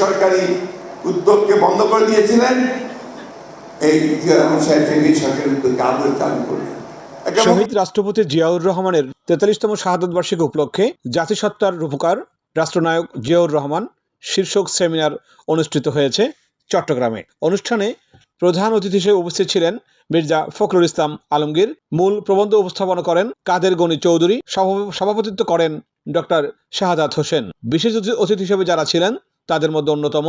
বেসরকারি উদ্যোগকে বন্ধ করে দিয়েছিলেন। শহীদ রাষ্ট্রপতি জিয়াউর রহমানের তেতাল্লিশতম শাহাদত বার্ষিকী উপলক্ষে জাতিসত্তার রূপকার রাষ্ট্রনায়ক জিয়াউর রহমান শীর্ষক সেমিনার অনুষ্ঠিত হয়েছে চট্টগ্রামে। অনুষ্ঠানে প্রধান অতিথি হিসেবে উপস্থিত ছিলেন মির্জা ফখরুল ইসলাম আলমগীর। মূল প্রবন্ধ উপস্থাপনা করেন কাদের গনি চৌধুরী। সভা- সভাপতিত্ব করেন ডক্টর শাহাদাত হোসেন। বিশেষ অতিথি হিসেবে যারা ছিলেন তাদের মধ্যে অন্যতম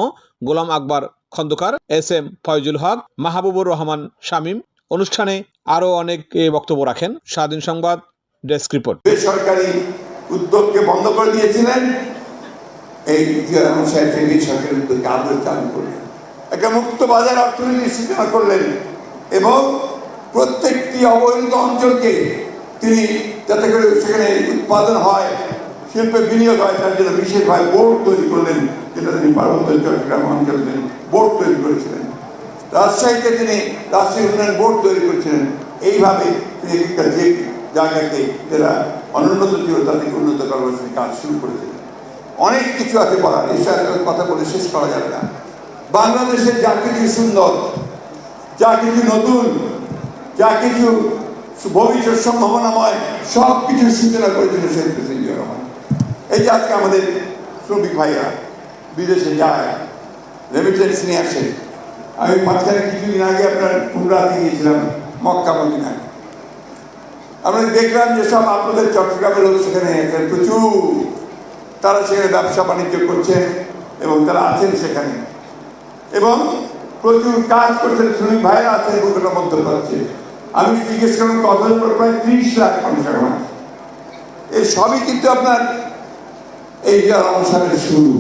গোলাম আকবর খন্দকার, এস এম ফয়জুল হক, মাহবুবুর রহমান শামীম। অনুষ্ঠানে আরও অনেক বক্তব্য রাখেন। স্বাধীন সংবাদ, ডেস্ক রিপোর্ট। বেসরকারি উদ্যোগকে বন্ধ করে দিয়েছিলেন। এই বেসরকারি উদ্যোগকে আবার চালু করলেন একটা মুক্ত বাজার অর্থনীতির সূচনা করলেন এবং প্রত্যেকটি অবহেলিত অঞ্চলকে তিনি যাতে করে সেখানে উৎপাদন হয় শিল্পে বিনিয়োগ হয়, তার জন্য বিশেষভাবে বোর্ড তৈরি করলেন, যেটা তিনি পার্বত্য চট্টগ্রাম অঞ্চলে তিনি বোর্ড তৈরি করেছিলেন। রাজশাহীতে তিনি রাজশাহী উন্নয়ন বোর্ড তৈরি করেছিলেন। এইভাবে তিনি একটা যে জায়গাকে যারা অনুন্নত ছিল তাদেরকে উন্নত করবার কাজ শুরু করেছিলেন। অনেক কিছু আছে বলার, এসব কথা বলে শেষ করা যাবে না। বাংলাদেশের যা কিছু সুন্দর, যা কিছু নতুন, যা কিছু ভবিষ্যৎ সম্ভাবনাময় সব কিছুর সূচনা করেছিল শেখ জিয়া রহমান এই যে আজকে আমাদের শ্রমিক ভাইরা বিদেশে যায় রেমিটেন্স নিয়ে আসে। আমি মাঝখানে কিছুদিন আগে আপনার উমরাতে গিয়েছিলাম মক্কা মদিনায়। আমরা দেখলাম যে সব আপনাদের চট্টগ্রামের লোক সেখানে প্রচুর। তারা সেখানে ব্যবসা বাণিজ্য করছেন এবং তারা আছেন সেখানে। এবং প্রচুর কাজ করছেন, শ্রমিক ভাইরা আছেন দুর্ঘটনা মধ্যে পাচ্ছে আমি জিজ্ঞেস করলাম, কত প্রায় ত্রিশ লাখ মানুষ এখন এই সবই কিন্তু আপনার এই যে অনুষ্ঠানের শুরু,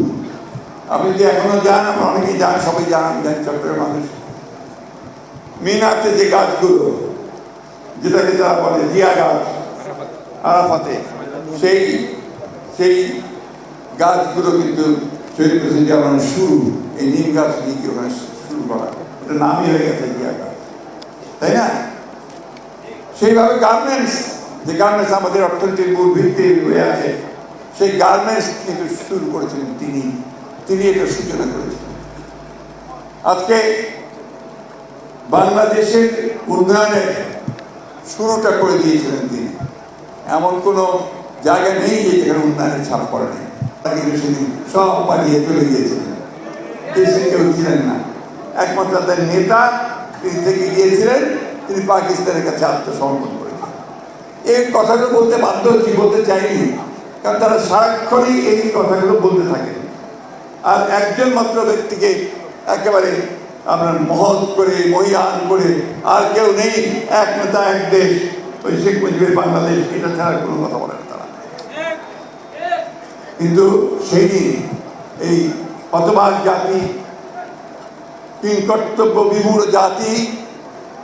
আপনি যে এখনও যান আমরা অনেকেই যান সবাই যান যান চট্টগ্রাম মানুষ। মিনাতে যে গাছগুলো, যেটাকে তারা বলে জিয়া গাছ, আরাফাতে, সেই সেই গাছগুলো কিন্তু শহীদ প্রেসিডেন্ট যেমন শুরু। এই নিম গাছ নিয়ে ওখানে শুরু করা? এটা নামই হয়ে গেছে জিয়া গাছ। তাই না? সেইভাবে গার্মেন্টস যে গার্মেন্টস আমাদের অর্থনীতির মূল ভিত্তি হয়ে আছে। সেই গার্মেন্টস কিন্তু শুরু করেছিলেন তিনি। তিনি এটা সূচনা করেছিলেন। আজকে বাংলাদেশের উন্নয়নের শুরুটা করে দিয়েছিলেন তিনি। এমন কোনো জায়গা নেই যে যেখানে উন্নয়নের ছাপ পড়ে নেই। কিন্তু সেদিন সব পালিয়ে চলে গিয়েছিলেন। দেশে কেউ ছিলেন না। একমাত্র তার নেতা তিনি থেকে গিয়েছিলেন। তিনি পাকিস্তানের কাছে আত্মসমর্পণ করেছেন এই কথাগুলো বলতে বাধ্য হচ্ছি, বলতে চাইনি। কারণ তারা সারাক্ষণই এই কথাগুলো বলতে থাকেন। আর একজন মাত্র ব্যক্তিকে একেবারে আপনার মহৎ করে, মহিয়ান করে, আর কেউ নেই, এক নেতা, এক দেশ, ওই শেখ মুজিবের বাংলাদেশ, এটা ছাড়া কোনো কথা বলে না তারা। কিন্তু সেই দিন এই হতবাক জাতি কিংকর্তব্য বিমূঢ় জাতি,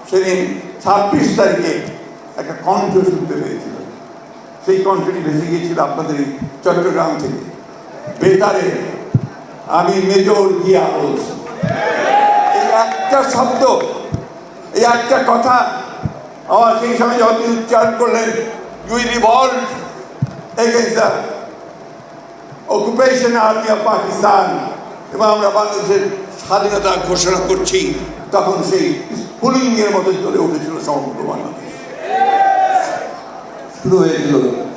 সেদিন ছাব্বিশ তারিখে একটা কণ্ঠ শুনতে পেয়েছিল। সেই কণ্ঠটি ভেসে গিয়েছিল আপনাদের চট্টগ্রাম থেকে। বেতারে আমি মেজর গিয়া বলছি। এই একটা শব্দ, এই একটা কথা আমার সেই সময় যখন উচ্চারণ করলেন we revolt against the occupation army of Pakistan এবং আমরা বাংলাদেশের স্বাধীনতা ঘোষণা করছি, তখন সেই স্ফুলিঙ্গের মতো চলে উঠেছিল সমগ্র বাংলাদেশ। শুরু হয়েছিল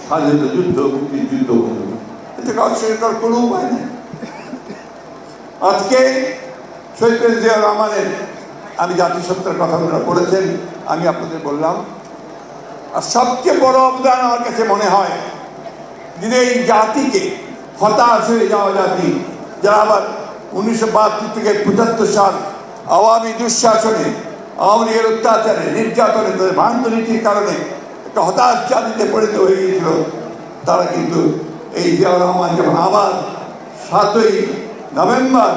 স্বাধীনতা যুদ্ধ মুক্তির যুদ্ধ এটাকে অস্বীকার করার কোনো উপায় নেই আজকে শহীদ জিয়া রহমানের আমি জাতিসত্তার কথা ওনারা বলেছেন আমি আপনাদের বললাম আর সবচেয়ে বড় অবদান আমার কাছে মনে হয় যদি এই জাতিকে হতাশ হয়ে যাওয়া জাতি যারা আবার উনিশশো বাহাত্তর থেকে পঁচাত্তর সাল আওয়ামী দুঃশাসনে আওয়ামী লীগের অত্যাচারে নির্যাতনে তাদের ভ্রান্ত নীতির কারণে একটা হতাশ জাতিতে পরিণত হয়ে গিয়েছিল। তারা কিন্তু এই জিয়াউর রহমান যখন আবার সাতই নভেম্বর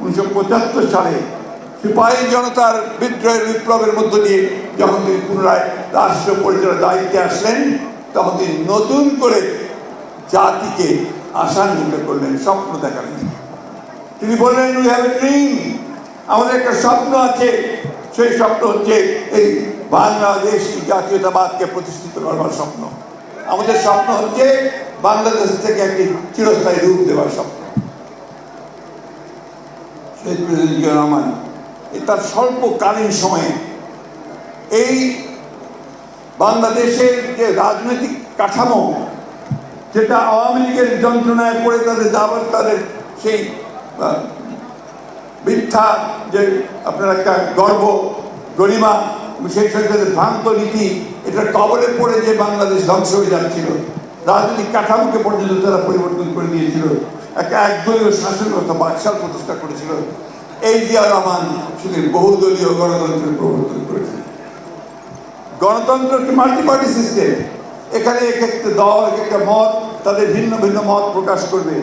উনিশশো পঁচাত্তর সালে সিপাহী জনতার বিদ্রোহের বিপ্লবের মধ্য দিয়ে যখন তিনি পুনরায় রাষ্ট্র পরিচালনার দায়িত্বে আসলেন, তখন তিনি নতুন করে জাতিকে আশান্বিত করলেন, স্বপ্ন দেখালেন। তিনি বললেন উই হ্যাভ এ ড্রিম আমাদের একটা স্বপ্ন আছে। সেই স্বপ্ন হচ্ছে এই বাংলাদেশ জাতীয়তাবাদকে প্রতিষ্ঠিত করবার স্বপ্ন। আমাদের স্বপ্ন হচ্ছে বাংলাদেশ থেকে একটি চিরস্থায়ী রূপ দেওয়ার স্বপ্ন। রহমান তার স্বল্পকালীন সময়ে এই বাংলাদেশের যে রাজনৈতিক কাঠামো, যেটা আওয়ামী লীগের যন্ত্রণায় পড়ে তাদের যাবার তাদের সেই মিথ্যা যে আপনার একটা গর্ব, গরিমা সেই সাথে ভ্রান্ত নীতি এটার কবলে পড়ে যে বাংলাদেশ ধ্বংস হয়ে যাচ্ছিল, রাজনৈতিক কাঠামোকে পর্যন্ত তারা পরিবর্তন করে দিয়েছিল, একটা একদলীয় শাসন ব্যবস্থা বাকশাল প্রতিষ্ঠা করেছিল। এই জিয়া রহমান শুধু বহুদলীয় গণতন্ত্রের প্রবর্তন করেছিলেন গণতন্ত্র একটি মাল্টি পার্টি সিস্টেম এখানে এক একটা দল, এক একটা মত, তাদের ভিন্ন ভিন্ন মত প্রকাশ করবে।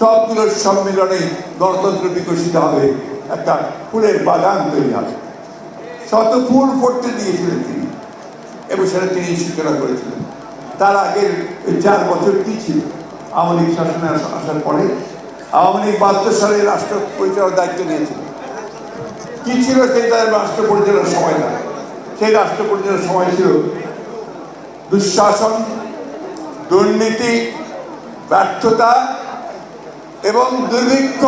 সবগুলোর সম্মিলনে গণতন্ত্র বিকশিত হবে, একটা ফুলের বাগান তৈরি হবে। শত ফুটতে দিয়েছিলেন তিনি। এবং সেটা তিনি সূচনা করেছিলেন। তার আগের চার বছর কি ছিল? আওয়ামী লীগ শাসনে আস- আসার পরে আওয়ামী লীগ বাহাত্তর সালে রাষ্ট্র পরিচালনার দায়িত্ব নিয়েছিল। কি ছিল সেই তাদের রাষ্ট্র পরিচালনার সময়টা সেই রাষ্ট্র পরিচালনার সময় ছিল দুঃশাসন, দুর্নীতি, ব্যর্থতা এবং দুর্ভিক্ষ।